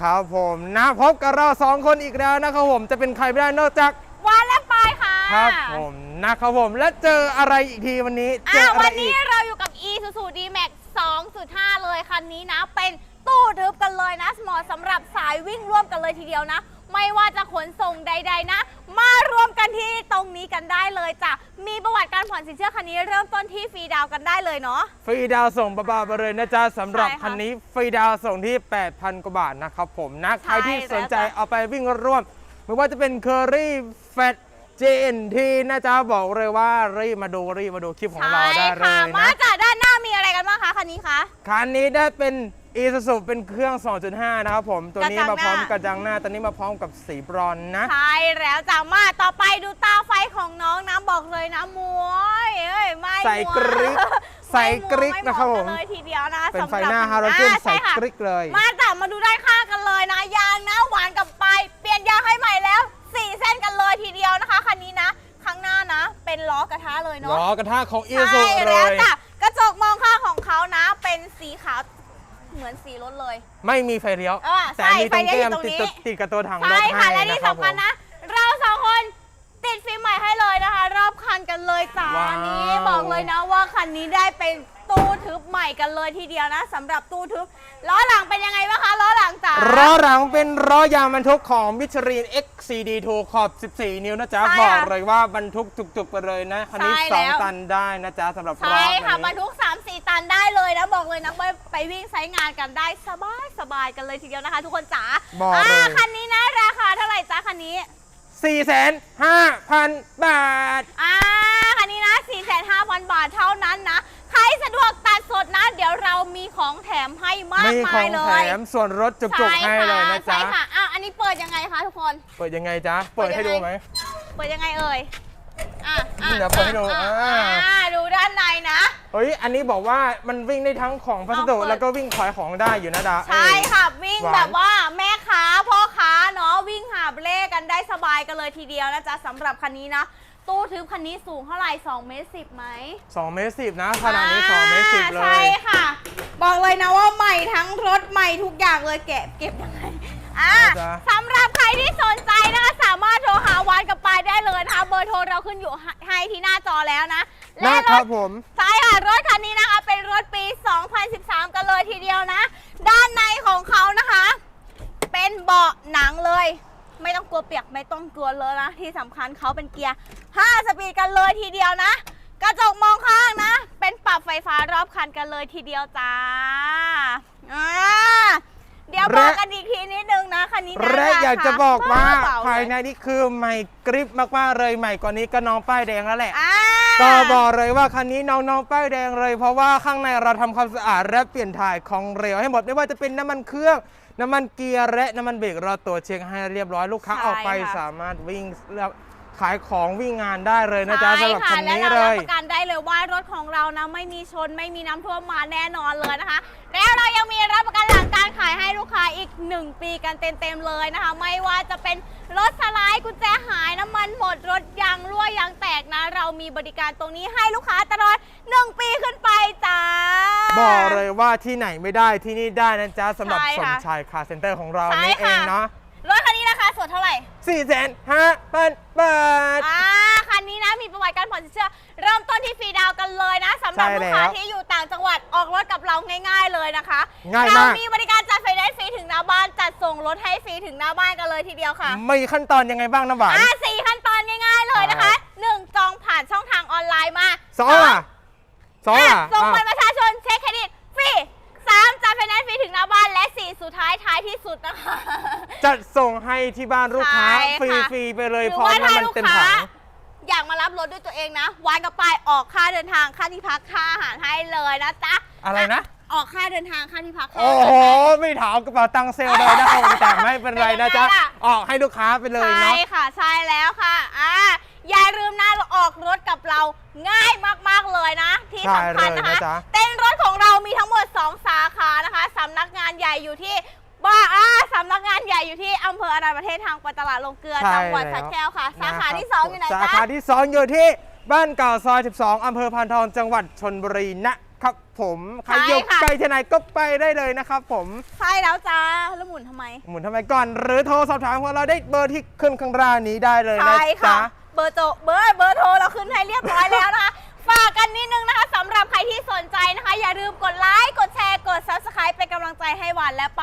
ครับผมนะพบกับเราสองคนอีกแล้วนะครับผมจะเป็นใครไม่ได้นอกจากวานและปายค่ะครับผมนะครับผมและเจออะไรอีกทีวันนี้เจอ่าออะไรวันอีนี้กเราอยู่กับ e s u s u d max 2.5 เลยคันนี้นะเป็นตู้ทึบกันเลยนะเหมาะสำหรับสายวิ่งร่วมกันเลยทีเดียวนะ ไม่ว่าจะขนส่งใด ๆ นะ มารวมกันที่ตรงนี้กันได้เลยจ้ะ มีประวัติการผ่อนสินเชื่อคันนี้เริ่มต้นที่ฟรีดาวน์กันได้เลยเนาะ ฟรีดาวน์ส่งประบาไปเลยนะจ๊ะสำหรับใช่ค่ะคันนี้ฟรีดาวน์ส่งที่ 8,000 กว่าบาทนะครับผมนะ ใครที่สนใจแล้วจ้ะ เอาไปวิ่งร่วม ไม่ว่าจะเป็นเคอรี่แฟต JNT นะจ๊ะบอกเลยว่ารีบมาดูรีบมาดูคลิปของเราได้เลค่ะ ยมานะ จากด้านหน้ามีอะไรกันบ้างคะคันนี้คะ คันนี้ได้เป็น e s u s u เป็นเครื่อง 2.5 นะครับผม ตัวนี้กระจัมางพร้อมหน้ากระจังหน้า ตัวนี้มาพร้อมกับสีบรอนซ์นะ ใช่แล้วจ้ะมาต่อไปดูตาไฟของน้องนะบอกเลยนะมวยเอ้ยไม่ใส่กริ๊กมัวใส่กริ๊กไม่มัวนะครับผมไกัเลยทีเดียวนะเป็นไฟสำรับหน้าฮาโลเจนอ่ใส่ค่ะกริกเลย มาจ้ะมาดูด้านข้างกันเลยนะยางนะหวานกับไปายเปลี่ยนยางให้ใหม่แล้วสี่เส้นกันเลยทีเดียวนะคะคันนี้นะ ข้างหน้านะ เป็นล้อกระทะเลยเนาะล้อกระทะของ e s u ใช่ s u เลแล้วยจ้ะกระจกมองข้างของเขานะ เป็นสีขาว เหมือนสีรถเลย ไม่มีไฟเลี้ยวอ่าแต่มีตรงใช่ไฟเลี้แก้ยวมอยู่ตรงติดนี้กับติดกับตัวถังรใช่ถค่ะ ให้และนะที่ครับผสำคัญม นะ เราสองคนติดฟิล์มใหม่ให้เลยนะคะ รอบคันกันเลยจ้าว้าว นี้บอกเลยนะว่าคันนี้ได้เป็น ตู้ทึบใหม่กันเลยทีเดียวนะสำหรับตู้ทึบล้อหลังเป็นยังไงบ้างคะล้อหลังจ๋า ล้อหลังเป็นล้อยางบรรทุกของมิชลิน XCD2 ขอบ 14 นิ้วนะจ๊ะ ใช่บอกค่ะเลยว่าบรรทุกจุกๆไปเลยนะ คันนี้ใช่แล้ว2ตันได้นะจ๊ะสำหรับล้อใช่ค่ะคันบรนี้รทุก 3 4 ตันได้เลยนะ บอกเลยนะไปไปวิ่งใช้งานกันได้สบายสบายกันเลยทีเดียวนะคะ ทุกคนจ๋าบอกเลยาคันนี้นะราคาเท่าไหร่จ๊ะคันนี้4,500,000บาท อ่าคั นนี้นะ 4,500 บาทเท่านั้นนะ ใครสะดวกตัดสดนะ เดี๋ยวเรามีของแถมให้มากมีขมาอยงเลแถย มส่วนรถจุกๆให้เลยนะจ๊ะ ใช่ค่ะอะอันนี้เปิดยังไงคะทุกคน เปิดยังไงจ๊ะ เปิดให้ดูไหม เปิดยังไงเอ่ย อะอะนี่เดี๋ยวเปิดให้ดูอะอ่าอ่าดูด้านในนะ เฮ้ย อันนี้บอกว่ามันวิ่งได้ทั้งของพัสดุเอาเปิด แล้วก็วิ่งขายของได้อยู่นะดาใช่เอ้ย ค่ะ วิ่งหวาน แบบว่าแม่ค้าพ่อค้าเนาะวิ่งหาบเล่กันได้สบายกันเลยทีเดียวนะจ๊ะสำหรับคันนี้นะ ตู้ทึบคันนี้สูงเท่าไหร่2เมตร10ไหม2เมตรสิบนะขนาดนี้2เมตรสิบเลใช่ยค่ะ บอกเลยนะว่าใหม่ทั้งรถใหม่ทุกอย่างเลยเก็บเก็บยังไงอะนะจ๊ะสำหรับใครที่สนใจนะคะสามารถโทรหาวานกับปายได้เลยนะคะเบอร์โทรเราขึ้นอยู่ให้ที่หน้าจอแล้วนะและนะรครัถบผมใช่ค่ะรถคันนี้นะคะเป็นรถปี 2013 กันเลยทีเดียวนะ ด้านในของเขานะคะ เป็นเบาะหนังเลย ไม่ต้องกลัวเปียกไม่ต้องกลัวเลยนะ ที่สำคัญเขาเป็นเกียร์ 5 สปีดกันเลยทีเดียวนะ กระจกมองข้างนะ เป็นปรับไฟฟ้ารอบคันกันเลยทีเดียวจ้าอ่าเดี๋ยวบอกกันอีกทีนิดนึงนะคันนี้นะและรคอยากจะบอกว่าเบๆเลยภายในนี่คือใหม่กริปมากๆเลยใหม่กว่านี้ก็น้องป้ายแดงแล้วแหละ อ่า ก็บอกเลยว่าคันนี้น้องๆป้ายแดงเลย เพราะว่าข้างในเราทำความสะอาดและเปลี่ยนถ่ายของเหลวให้หมดไม่ว่าจะเป็นน้ำมันเครื่อง น้ำมันเกียร์และน้ำมันเบรกเราตรวจเช็คให้เรียบร้อยลูกค้าใช่ออกไปค่ะสามารถวิ่งแล้วขายของวิ่งงานได้เลยนะจ๊ะใช่สำหรับค่ะคันและนี้เราเลรับยประกันได้เลยว่ารถของเรานะไม่มีชนไม่มีน้ำท่วมมาแน่นอนเลยนะคะ แล้วเรายังมีรับประกันหลังการขายให้ลูกค้าอีก 1 ปีกันเต็มๆเลยนะคะ ไม่ว่าจะเป็นรถสไลด์กุญแจหายน้ำ มันหมดรถยางรั่วยางแตกนะ เรามีบริการตรงนี้ให้ลูกค้าตลอด 1 ปีขึ้นไปจ้า บอกเลยว่าที่ไหนไม่ได้ที่นี่ได้นะจ๊ะสำหรับใช่สมค่ะชายคาร์เซ็นเตอร์ของเราใช่นี่เอค่ะ งเนาะรถคันนี้ราคาสดเท่าไหร่ สี่แสนห้าพันบาท อ่าคันนี้นะมีประวัติการผ่อนสินเชื่อ เริ่มต้นที่ฟรีดาวน์กันเลยนะสำหรับใช่ลูกค้าแล้วที่อยู่ต่างจังหวัดออกรถกับเราง่าย ๆเลยนะคะง่ายเรามากมีบริการจัดไฟแนนซ์ฟรีถึงหน้าบ้านจัดส่งรถให้ฟรีถึงหน้าบ้านกันเลยทีเดียวค่ะมีขั้นตอนยังไงบ้างน้ำหวาน อ่าสี่างออนไลน์มาสองอะสองอะอะส่งบัตอะรประชาชนเช็คเครดิตฟรีสามจัดไฟแนนซ์ฟรีถึงหน้าบ้านและสี่สุดท้ายท้ายที่สุดนะคะจะส่งให้ที่บ้านลูกค้าใช่ฟรีค่ะ ฟรีๆไปเลยหรือพร้อมว่าถ้าน้ำมันลูกเต็มค้าถัง อยากมารับรถด้วยตัวเองนะวานกับปายออกค่าเดินทางค่าที่พักค่าอาหารให้เลยนะจ๊ะอะไรนะ ออกค่าเดินทาง ค่าที่พักค่าโอ้อาโหหารให้ไม่ถามกระเป๋าตังค์เซลลเลยนะครับผมแต่ไม่เป็นไรนะจ๊ะ เป็นยังไงล่ะ ออกให้ลูกค้าไปเลยใช่เนาะ ค่ะ ใช่แล้วค่ะอ่าอย่าลืมนะเราออกรถกับเรา ง่ายมากๆเลยนะ ที่สำคัญนะใช่เลยคะนะจ๊ะเต้นรถของเรามีทั้งหมด 2 สาขานะคะสำนักงานใหญ่อยู่ที่บ้าอ่าสำนักงานใหญ่อยู่ที่อำเภออารัญประเทศทางไปตลาดลงเกลือใช่จังหวัดแล้วสระแก้วค่ะ สาขานะครับที่ 2 อยู่ไหนสาจ๊ะขาที่ 2 อยู่ที่บ้านเก่าซอย 12 อำเภอพานทอง จังหวัดชนบุรีนะครับผมใครใช่อยู่ค่ะใกล้ที่ไหนก็ไปได้เลยนะครับผม ใช่แล้วจ้าแล้วหมุนทำไม หมุนทำไมก่อน หรือโทรสอบถามพวกเราได้เบอร์ที่ขึ้นข้างล่างนี้ได้เลยนะใช่ค่ะจ๊ะเบอร์โจเบอร์เบอร์โทรเราขึ้นให้เรียบร้อยแล้วนะคะฝากกันนิดนึงนะคะสำหรับใครที่สนใจนะคะ อย่าลืมกดไลค์กดแชร์กด subscribe เป็นกำลังใจให้หวานและไป